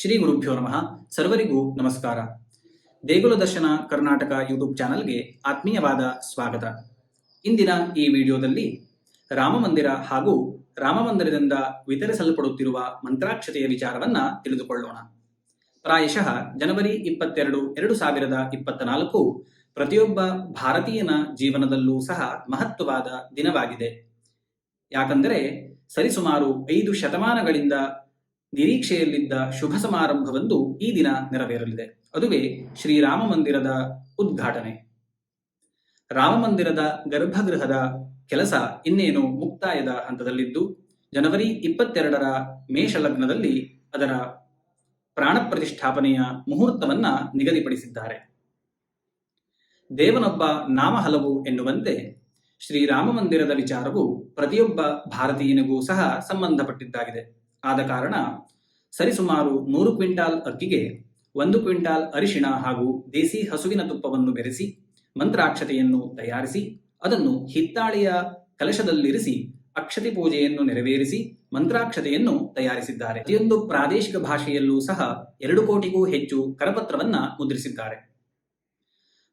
ಶ್ರೀ ಗುರುಭ್ಯೋ ನಮಃ. ಸರ್ವರಿಗೂ ನಮಸ್ಕಾರ. ದೇಗುಲ ದರ್ಶನ ಕರ್ನಾಟಕ ಯೂಟ್ಯೂಬ್ ಚಾನಲ್ಗೆ ಆತ್ಮೀಯವಾದ ಸ್ವಾಗತ. ಇಂದಿನ ಈ ವಿಡಿಯೋದಲ್ಲಿ ರಾಮಮಂದಿರ ಹಾಗೂ ರಾಮಮಂದಿರದಿಂದ ವಿತರಿಸಲ್ಪಡುತ್ತಿರುವ ಮಂತ್ರಾಕ್ಷತೆಯ ವಿಚಾರವನ್ನ ತಿಳಿದುಕೊಳ್ಳೋಣ. ಪ್ರಾಯಶಃ ಜನವರಿ ಇಪ್ಪತ್ತೆರಡು, ಎರಡು ಸಾವಿರದ ಇಪ್ಪತ್ತ ನಾಲ್ಕು ಪ್ರತಿಯೊಬ್ಬ ಭಾರತೀಯನ ಜೀವನದಲ್ಲೂ ಸಹ ಮಹತ್ವವಾದ ದಿನವಾಗಿದೆ. ಯಾಕಂದರೆ ಸರಿಸುಮಾರು ಐದು ಶತಮಾನಗಳಿಂದ ನಿರೀಕ್ಷೆಯಲ್ಲಿದ್ದ ಶುಭ ಸಮಾರಂಭವೊಂದು ಈ ದಿನ ನೆರವೇರಲಿದೆ. ಅದುವೇ ಶ್ರೀರಾಮ ಮಂದಿರದ ಉದ್ಘಾಟನೆ. ರಾಮ ಮಂದಿರದ ಗರ್ಭಗೃಹದ ಕೆಲಸ ಇನ್ನೇನು ಮುಕ್ತಾಯದ ಹಂತದಲ್ಲಿದ್ದು, ಜನವರಿ ಇಪ್ಪತ್ತೆರಡರ ಮೇಷ ಲಗ್ನದಲ್ಲಿ ಅದರ ಪ್ರಾಣ ಪ್ರತಿಷ್ಠಾಪನೆಯ ಮುಹೂರ್ತವನ್ನ ನಿಗದಿಪಡಿಸಿದ್ದಾರೆ. ದೇವನೊಬ್ಬ ನಾಮ ಹಲವು ಎನ್ನುವಂತೆ ಶ್ರೀರಾಮ ಮಂದಿರದ ವಿಚಾರವು ಪ್ರತಿಯೊಬ್ಬ ಭಾರತೀಯನಿಗೂ ಸಹ ಸಂಬಂಧಪಟ್ಟಿದ್ದಾಗಿದೆ. ಆದ ಕಾರಣ ಸರಿಸುಮಾರು ನೂರು ಕ್ವಿಂಟಾಲ್ ಅಕ್ಕಿಗೆ ಒಂದು ಕ್ವಿಂಟಾಲ್ ಅರಿಶಿಣ ಹಾಗೂ ದೇಸಿ ಹಸುವಿನ ತುಪ್ಪವನ್ನು ಬೆರೆಸಿ, ಮಂತ್ರಾಕ್ಷತೆಯನ್ನು ತಯಾರಿಸಿ, ಅದನ್ನು ಹಿತ್ತಾಳೆಯ ಕಲಶದಲ್ಲಿರಿಸಿ, ಅಕ್ಷತೆ ಪೂಜೆಯನ್ನು ನೆರವೇರಿಸಿ, ಮಂತ್ರಾಕ್ಷತೆಯನ್ನು ತಯಾರಿಸಿದ್ದಾರೆ. ಪ್ರತಿಯೊಂದು ಪ್ರಾದೇಶಿಕ ಭಾಷೆಯಲ್ಲೂ ಸಹ ಎರಡು ಕೋಟಿಗೂ ಹೆಚ್ಚು ಕರಪತ್ರವನ್ನ ಮುದ್ರಿಸಿದ್ದಾರೆ.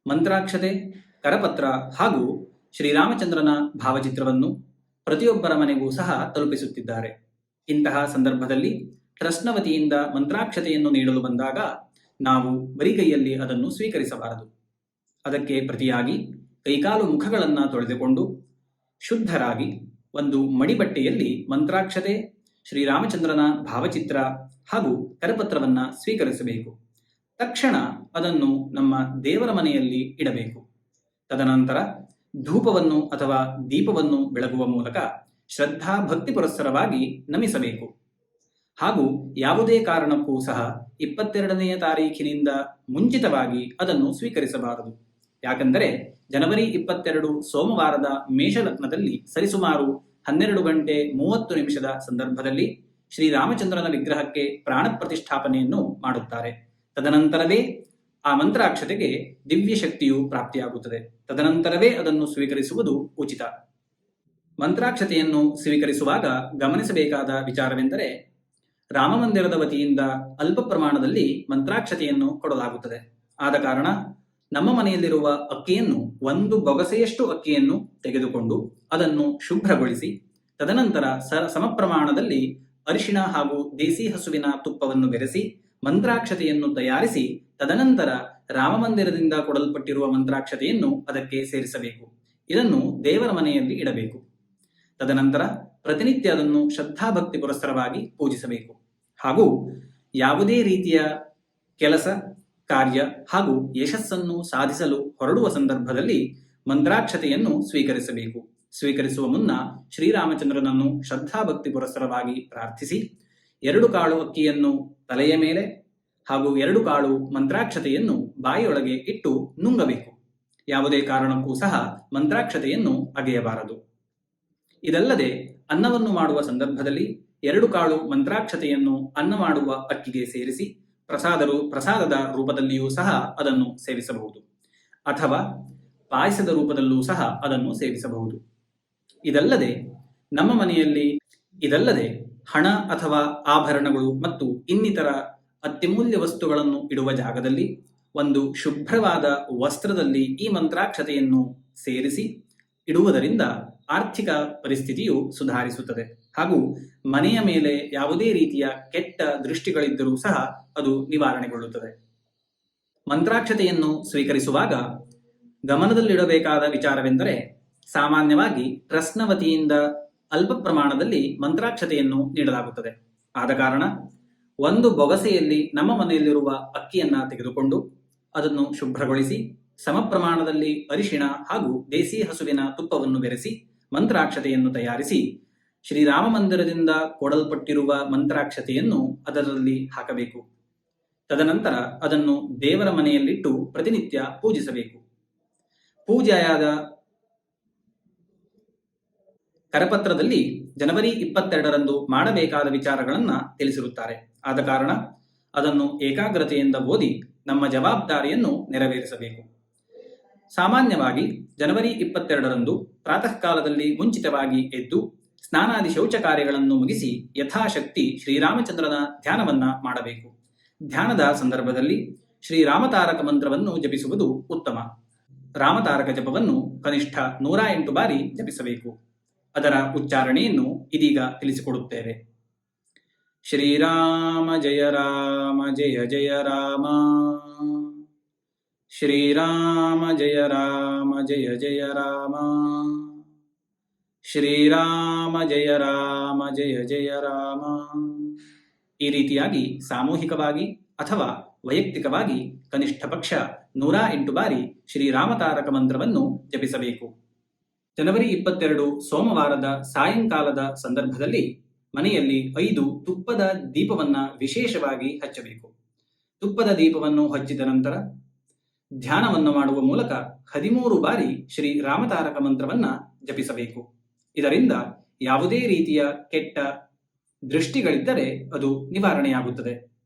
ಮಂತ್ರಾಕ್ಷತೆ, ಕರಪತ್ರ ಹಾಗೂ ಶ್ರೀರಾಮಚಂದ್ರನ ಭಾವಚಿತ್ರವನ್ನು ಪ್ರತಿಯೊಬ್ಬರ ಮನೆಗೂ ಸಹ ತಲುಪಿಸುತ್ತಿದ್ದಾರೆ. ಇಂತಹ ಸಂದರ್ಭದಲ್ಲಿ ಟ್ರಸ್ಟ್ನ ವತಿಯಿಂದ ಮಂತ್ರಾಕ್ಷತೆಯನ್ನು ನೀಡಲು ಬಂದಾಗ ನಾವು ಬರಿಗೈಯಲ್ಲಿ ಅದನ್ನು ಸ್ವೀಕರಿಸಬಾರದು. ಅದಕ್ಕೆ ಪ್ರತಿಯಾಗಿ ಕೈಕಾಲು ಮುಖಗಳನ್ನು ತೊಳೆದುಕೊಂಡು ಶುದ್ಧರಾಗಿ ಒಂದು ಮಡಿಬಟ್ಟೆಯಲ್ಲಿ ಮಂತ್ರಾಕ್ಷತೆ, ಶ್ರೀರಾಮಚಂದ್ರನ ಭಾವಚಿತ್ರ ಹಾಗೂ ಕರಪತ್ರವನ್ನು ಸ್ವೀಕರಿಸಬೇಕು. ತಕ್ಷಣ ಅದನ್ನು ನಮ್ಮ ದೇವರ ಮನೆಯಲ್ಲಿ ಇಡಬೇಕು. ತದನಂತರ ಧೂಪವನ್ನು ಅಥವಾ ದೀಪವನ್ನು ಬೆಳಗುವ ಮೂಲಕ ಶ್ರದ್ಧಾ ಭಕ್ತಿ ಪುರಸ್ಸರವಾಗಿ ನಮಿಸಬೇಕು. ಹಾಗೂ ಯಾವುದೇ ಕಾರಣಕ್ಕೂ ಸಹ ಇಪ್ಪತ್ತೆರಡನೆಯ ತಾರೀಖಿನಿಂದ ಮುಂಚಿತವಾಗಿ ಅದನ್ನು ಸ್ವೀಕರಿಸಬಾರದು. ಯಾಕಂದರೆ ಜನವರಿ ಇಪ್ಪತ್ತೆರಡು ಸೋಮವಾರದ ಮೇಷಲಗ್ನದಲ್ಲಿ ಸರಿಸುಮಾರು ಹನ್ನೆರಡು ಗಂಟೆ ಮೂವತ್ತು ನಿಮಿಷದ ಸಂದರ್ಭದಲ್ಲಿ ಶ್ರೀರಾಮಚಂದ್ರನ ವಿಗ್ರಹಕ್ಕೆ ಪ್ರಾಣ ಪ್ರತಿಷ್ಠಾಪನೆಯನ್ನು ಮಾಡುತ್ತಾರೆ. ತದನಂತರವೇ ಆ ಮಂತ್ರಾಕ್ಷತೆಗೆ ದಿವ್ಯ ಶಕ್ತಿಯು ಪ್ರಾಪ್ತಿಯಾಗುತ್ತದೆ. ತದನಂತರವೇ ಅದನ್ನು ಸ್ವೀಕರಿಸುವುದು ಉಚಿತ. ಮಂತ್ರಾಕ್ಷತೆಯನ್ನು ಸ್ವೀಕರಿಸುವಾಗ ಗಮನಿಸಬೇಕಾದ ವಿಚಾರವೆಂದರೆ ರಾಮಮಂದಿರದ ವತಿಯಿಂದ ಅಲ್ಪ ಪ್ರಮಾಣದಲ್ಲಿ ಮಂತ್ರಾಕ್ಷತೆಯನ್ನು ಕೊಡಲಾಗುತ್ತದೆ. ಆದ ಕಾರಣ ನಮ್ಮ ಮನೆಯಲ್ಲಿರುವ ಅಕ್ಕಿಯನ್ನು ಒಂದು ಬೊಗಸೆಯಷ್ಟು ಅಕ್ಕಿಯನ್ನು ತೆಗೆದುಕೊಂಡು ಅದನ್ನು ಶುಭ್ರಗೊಳಿಸಿ, ತದನಂತರ ಸ ಸಮ ಅರಿಶಿಣ ಹಾಗೂ ದೇಸಿ ಹಸುವಿನ ತುಪ್ಪವನ್ನು ಬೆರೆಸಿ ಮಂತ್ರಾಕ್ಷತೆಯನ್ನು ತಯಾರಿಸಿ, ತದನಂತರ ರಾಮಮಂದಿರದಿಂದ ಕೊಡಲ್ಪಟ್ಟಿರುವ ಮಂತ್ರಾಕ್ಷತೆಯನ್ನು ಅದಕ್ಕೆ ಸೇರಿಸಬೇಕು. ಇದನ್ನು ದೇವರ ಮನೆಯಲ್ಲಿ ಇಡಬೇಕು. ತದನಂತರ ಪ್ರತಿನಿತ್ಯ ಅದನ್ನು ಶ್ರದ್ಧಾಭಕ್ತಿ ಪುರಸ್ಸರವಾಗಿ ಪೂಜಿಸಬೇಕು. ಹಾಗೂ ಯಾವುದೇ ರೀತಿಯ ಕೆಲಸ, ಕಾರ್ಯ ಹಾಗೂ ಯಶಸ್ಸನ್ನು ಸಾಧಿಸಲು ಹೊರಡುವ ಸಂದರ್ಭದಲ್ಲಿ ಮಂತ್ರಾಕ್ಷತೆಯನ್ನು ಸ್ವೀಕರಿಸಬೇಕು. ಸ್ವೀಕರಿಸುವ ಮುನ್ನ ಶ್ರೀರಾಮಚಂದ್ರನನ್ನು ಶ್ರದ್ಧಾಭಕ್ತಿ ಪುರಸ್ಸರವಾಗಿ ಪ್ರಾರ್ಥಿಸಿ, ಎರಡು ಕಾಳು ಅಕ್ಕಿಯನ್ನು ತಲೆಯ ಮೇಲೆ ಹಾಗೂ ಎರಡು ಕಾಳು ಮಂತ್ರಾಕ್ಷತೆಯನ್ನು ಬಾಯಿಯೊಳಗೆ ಇಟ್ಟು ನುಂಗಬೇಕು. ಯಾವುದೇ ಕಾರಣಕ್ಕೂ ಸಹ ಮಂತ್ರಾಕ್ಷತೆಯನ್ನು ಅಗೆಯಬಾರದು. ಇದಲ್ಲದೆ ಅನ್ನವನ್ನು ಮಾಡುವ ಸಂದರ್ಭದಲ್ಲಿ ಎರಡು ಕಾಳು ಮಂತ್ರಾಕ್ಷತೆಯನ್ನು ಅನ್ನ ಮಾಡುವ ಅಕ್ಕಿಗೆ ಸೇರಿಸಿ ಪ್ರಸಾದರು ಪ್ರಸಾದದ ರೂಪದಲ್ಲಿಯೂ ಸಹ ಅದನ್ನು ಸೇವಿಸಬಹುದು. ಅಥವಾ ಪಾಯಸದ ರೂಪದಲ್ಲೂ ಸಹ ಅದನ್ನು ಸೇವಿಸಬಹುದು. ಇದಲ್ಲದೆ ನಮ್ಮ ಮನೆಯಲ್ಲಿ, ಇದಲ್ಲದೆ ಹಣ ಅಥವಾ ಆಭರಣಗಳು ಮತ್ತು ಇನ್ನಿತರ ಅತ್ಯಮೂಲ್ಯ ವಸ್ತುಗಳನ್ನು ಇಡುವ ಜಾಗದಲ್ಲಿ ಒಂದು ಶುಭ್ರವಾದ ವಸ್ತ್ರದಲ್ಲಿ ಈ ಮಂತ್ರಾಕ್ಷತೆಯನ್ನು ಸೇರಿಸಿ ಇಡುವುದರಿಂದ ಆರ್ಥಿಕ ಪರಿಸ್ಥಿತಿಯು ಸುಧಾರಿಸುತ್ತದೆ. ಹಾಗೂ ಮನೆಯ ಮೇಲೆ ಯಾವುದೇ ರೀತಿಯ ಕೆಟ್ಟ ದೃಷ್ಟಿಗಳಿದ್ದರೂ ಸಹ ಅದು ನಿವಾರಣೆಗೊಳ್ಳುತ್ತದೆ. ಮಂತ್ರಾಕ್ಷತೆಯನ್ನು ಸ್ವೀಕರಿಸುವಾಗ ಗಮನದಲ್ಲಿಡಬೇಕಾದ ವಿಚಾರವೆಂದರೆ, ಸಾಮಾನ್ಯವಾಗಿ ಟ್ರಸ್ಟ್ನ ವತಿಯಿಂದ ಅಲ್ಪ ಪ್ರಮಾಣದಲ್ಲಿ ಮಂತ್ರಾಕ್ಷತೆಯನ್ನು ನೀಡಲಾಗುತ್ತದೆ. ಆದ ಕಾರಣ, ಒಂದು ಬೊಗಸೆಯಲ್ಲಿ ನಮ್ಮ ಮನೆಯಲ್ಲಿರುವ ಅಕ್ಕಿಯನ್ನ ತೆಗೆದುಕೊಂಡು ಅದನ್ನು ಶುಭ್ರಗೊಳಿಸಿ, ಸಮ ಪ್ರಮಾಣದಲ್ಲಿ ಅರಿಶಿಣ ಹಾಗೂ ದೇಸಿ ಹಸುವಿನ ತುಪ್ಪವನ್ನು ಬೆರೆಸಿ ಮಂತ್ರಾಕ್ಷತೆಯನ್ನು ತಯಾರಿಸಿ ಶ್ರೀರಾಮ ಮಂದಿರದಿಂದ ಕೊಡಲ್ಪಟ್ಟಿರುವ ಮಂತ್ರಾಕ್ಷತೆಯನ್ನು ಅದರಲ್ಲಿ ಹಾಕಬೇಕು. ತದನಂತರ ಅದನ್ನು ದೇವರ ಮನೆಯಲ್ಲಿಟ್ಟು ಪ್ರತಿನಿತ್ಯ ಪೂಜಿಸಬೇಕು. ಪೂಜೆಯಾದ ಕರಪತ್ರದಲ್ಲಿ ಜನವರಿ ಇಪ್ಪತ್ತೆರಡರಂದು ಮಾಡಬೇಕಾದ ವಿಚಾರಗಳನ್ನ ತಿಳಿಸಿರುತ್ತಾರೆ. ಆದ ಕಾರಣ ಅದನ್ನು ಏಕಾಗ್ರತೆಯಿಂದ ಓದಿ ನಮ್ಮ ಜವಾಬ್ದಾರಿಯನ್ನು ನೆರವೇರಿಸಬೇಕು. ಸಾಮಾನ್ಯವಾಗಿ ಜನವರಿ ಇಪ್ಪತ್ತೆರಡರಂದು ಪ್ರಾತಃ ಕಾಲದಲ್ಲಿ ಮುಂಚಿತವಾಗಿ ಎದ್ದು ಸ್ನಾನಾದಿ ಶೌಚ ಕಾರ್ಯಗಳನ್ನು ಮುಗಿಸಿ ಯಥಾಶಕ್ತಿ ಶ್ರೀರಾಮಚಂದ್ರನ ಧ್ಯಾನವನ್ನ ಮಾಡಬೇಕು. ಧ್ಯಾನದ ಸಂದರ್ಭದಲ್ಲಿ ಶ್ರೀರಾಮತಾರಕ ಮಂತ್ರವನ್ನು ಜಪಿಸುವುದು ಉತ್ತಮ. ರಾಮತಾರಕ ಜಪವನ್ನು ಕನಿಷ್ಠ ನೂರ ಎಂಟು ಬಾರಿ ಜಪಿಸಬೇಕು. ಅದರ ಉಚ್ಚಾರಣೆಯನ್ನು ಇದೀಗ ತಿಳಿಸಿಕೊಡುತ್ತೇವೆ. ಶ್ರೀರಾಮ ಜಯ ರಾಮ ಜಯ ಜಯ ರಾಮ. ಶ್ರೀರಾಮ ಜಯ ರಾಮ, ಜಯ ಜಯ ರಾಮ. ಶ್ರೀರಾಮ ಜಯ ರಾಮ, ಜಯ ಜಯ ರಾಮ. ಈ ರೀತಿಯಾಗಿ ಸಾಮೂಹಿಕವಾಗಿ ಅಥವಾ ವೈಯಕ್ತಿಕವಾಗಿ ಕನಿಷ್ಠ ಪಕ್ಷ ನೂರ ಎಂಟು ಬಾರಿ ಶ್ರೀರಾಮತಾರಕ ಮಂತ್ರವನ್ನು ಜಪಿಸಬೇಕು. ಜನವರಿ ಇಪ್ಪತ್ತೆರಡು ಸೋಮವಾರದ ಸಾಯಂಕಾಲದ ಸಂದರ್ಭದಲ್ಲಿ ಮನೆಯಲ್ಲಿ ಐದು ತುಪ್ಪದ ದೀಪವನ್ನ ವಿಶೇಷವಾಗಿ ಹಚ್ಚಬೇಕು. ತುಪ್ಪದ ದೀಪವನ್ನು ಹಚ್ಚಿದ ನಂತರ ಧ್ಯಾನವನ್ನು ಮಾಡುವ ಮೂಲಕ ಹದಿಮೂರು ಬಾರಿ ಶ್ರೀ ರಾಮತಾರಕ ಮಂತ್ರವನ್ನ ಜಪಿಸಬೇಕು. ಇದರಿಂದ ಯಾವುದೇ ರೀತಿಯ ಕೆಟ್ಟ ದೃಷ್ಟಿಗಳಿದ್ದರೆ ಅದು ನಿವಾರಣೆಯಾಗುತ್ತದೆ.